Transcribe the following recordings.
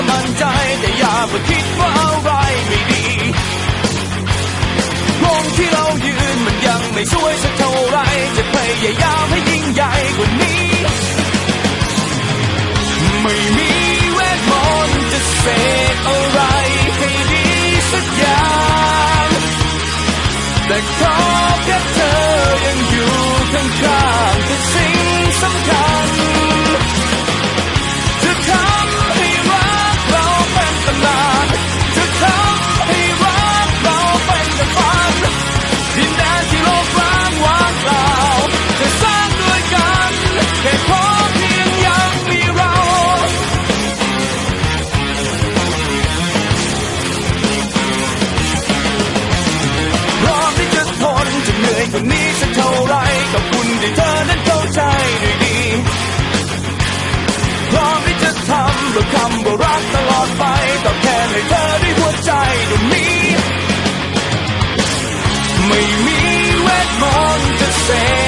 จะมั่นใจแต่อย่าเพิ่งคิดว่าอะไรไม่ดีวงที่เรายืนมันยังไม่ช่วยสักเท่าไร จะพยายามให้ยิ่งใหญ่กว่านี้ ไม่มีเวทมนต์จะเสกอะไรให้ดีสักอย่าง แต่ขอแค่เธอยังอยู่ข้างๆคือสิ่งสำคัญ ใจดวงนี้ ไม่มีเวทมนต์จะเสก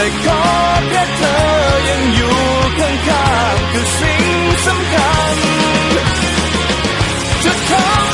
แต่ขอแค่เธอยังอยู่ข้างๆคือสิ่งสำคัญจะทำ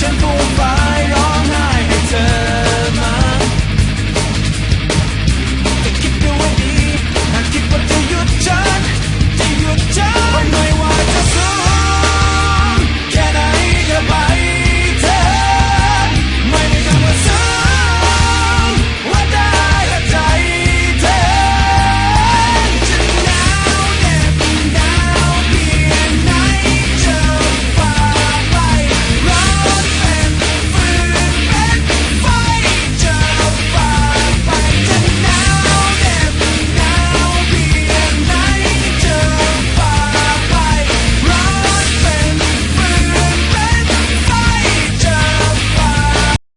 ใจมั